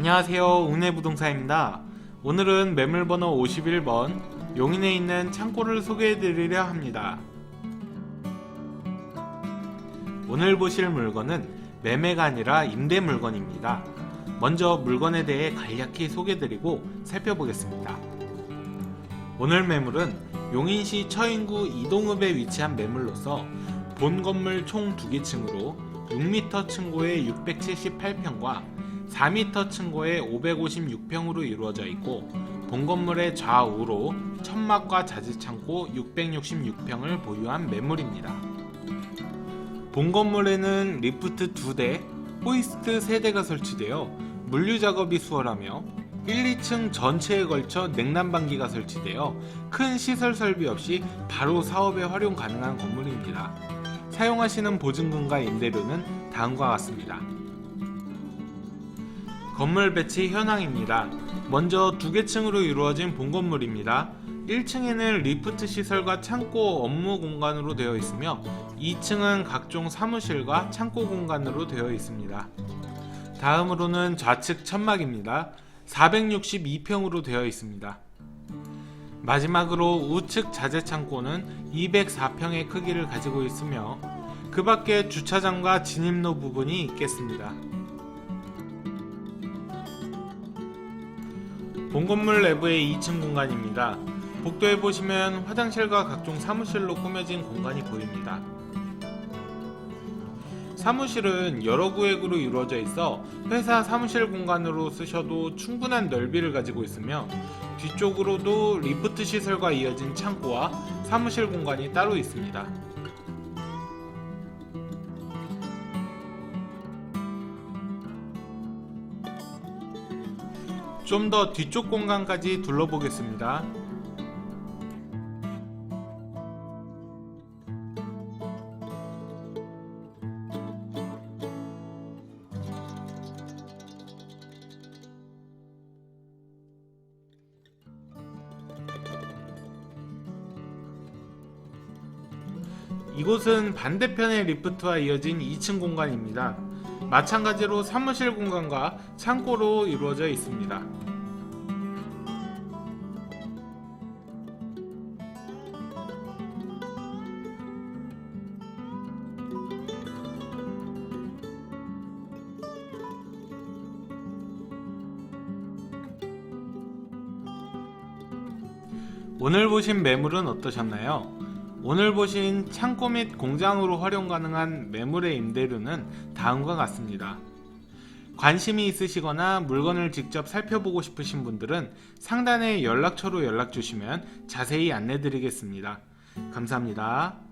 안녕하세요. 웅내부동산입니다. 오늘은 매물번호 51번 용인에 있는 창고를 소개해드리려 합니다. 오늘 보실 물건은 매매가 아니라 임대 물건입니다. 먼저 물건에 대해 간략히 소개드리고 살펴보겠습니다. 오늘 매물은 용인시 처인구 이동읍에 위치한 매물로서 본 건물 총 2개 층으로 6m 층고의 678평과 4m 층고의 556평으로 이루어져 있고 본 건물의 좌우로 천막과 자재창고 666평을 보유한 매물입니다. 본 건물에는 리프트 2대, 호이스트 3대가 설치되어 물류 작업이 수월하며 1, 2층 전체에 걸쳐 냉난방기가 설치되어 큰 시설 설비 없이 바로 사업에 활용 가능한 건물입니다. 사용하시는 보증금과 임대료는 다음과 같습니다. 건물 배치 현황입니다. 먼저 두 개 층으로 이루어진 본 건물입니다. 1층에는 리프트 시설과 창고 업무 공간으로 되어 있으며 2층은 각종 사무실과 창고 공간으로 되어 있습니다. 다음으로는 좌측 천막입니다. 462평으로 되어 있습니다. 마지막으로 우측 자재 창고는 204평의 크기를 가지고 있으며 그 밖에 주차장과 진입로 부분이 있겠습니다. 본 건물 내부의 2층 공간입니다. 복도에 보시면 화장실과 각종 사무실로 꾸며진 공간이 보입니다. 사무실은 여러 구획으로 이루어져 있어 회사 사무실 공간으로 쓰셔도 충분한 넓이를 가지고 있으며 뒤쪽으로도 리프트 시설과 이어진 창고와 사무실 공간이 따로 있습니다. 좀 더 뒤쪽 공간까지 둘러보겠습니다. 이곳은 반대편의 리프트와 이어진 2층 공간입니다. 마찬가지로 사무실 공간과 창고로 이루어져 있습니다. 오늘 보신 매물은 어떠셨나요? 오늘 보신 창고 및 공장으로 활용 가능한 매물의 임대료는 다음과 같습니다. 관심이 있으시거나 물건을 직접 살펴보고 싶으신 분들은 상단에 연락처로 연락 주시면 자세히 안내 드리겠습니다. 감사합니다.